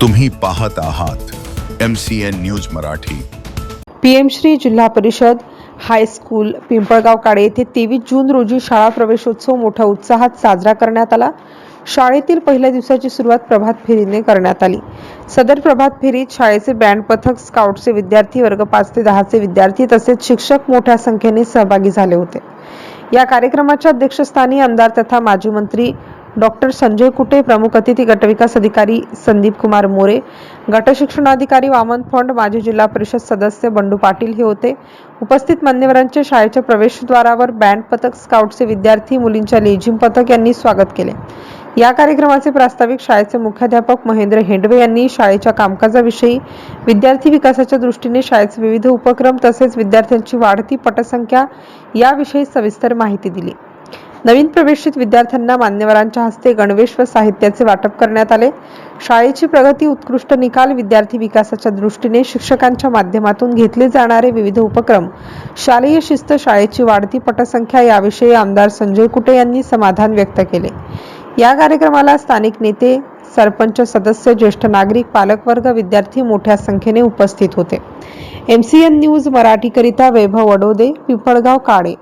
तुम्ही पाहत आहात M C N news Marathi. PM Shri Zilla Parishad high school Pimpalgaon काडे येथे तेवीस जून रोजी शाळा प्रवेशोत्सव मोठ्या उत्साहात साजरा करण्यात आला. शाळेतील पहिल्या दिवसाची सुरुवात प्रभात फेरीने करण्यात आली. सदर प्रभात फेरीत शाळेचे बँड पथक स्काउटचे विद्यार्थी वर्ग पाच ते दहाचे विद्यार्थी तसेच शिक्षक मोठ्या संख्येने सहभागी झाले होते. या कार्यक्रमाच्या अध्यक्षस्थानी आमदार तथा माजी मंत्री डॉक्टर संजय कुटे प्रमुख अतिथी गटविकास अधिकारी संदीप कुमार मोरे गटशिक्षणाधिकारी वामन फंड माजी जिल्हा परिषद सदस्य बंडू पाटील हे होते. उपस्थित मान्यवरांचे शाळेच्या प्रवेशद्वारावर बँड पथक स्काउटचे विद्यार्थी मुलींच्या लेझिम पथक यांनी स्वागत केले. या कार्यक्रमाचे प्रास्ताविक शाळेचे मुख्याध्यापक महेंद्र हेंडवे यांनी शाळेच्या कामकाजाविषयी विद्यार्थी विकासाच्या दृष्टीने शाळेचे विविध उपक्रम तसेच विद्यार्थ्यांची वाढती पटसंख्या याविषयी सविस्तर माहिती दिली. नवीन प्रवेशित विद्यार्थ्यांना मान्यवरांच्या हस्ते गणवेश व साहित्याचे वाटप करण्यात आले. शाळेची प्रगती उत्कृष्ट निकाल विद्यार्थी विकासाच्या दृष्टीने शिक्षकांच्या माध्यमातून घेतले जाणारे विविध उपक्रम. शालेय शिस्त शाळेची वाढती पटसंख्या याविषयी आमदार संजय कुटे यांनी समाधान व्यक्त केले. या कार्यक्रमाला स्थानिक नेते सरपंच सदस्य ज्येष्ठ नागरिक पालकवर्ग विद्यार्थी मोठ्या संख्येने उपस्थित होते. एम सी एन न्यूज मराठीकरिता वैभव वडोदे पिंपळगाव काळे.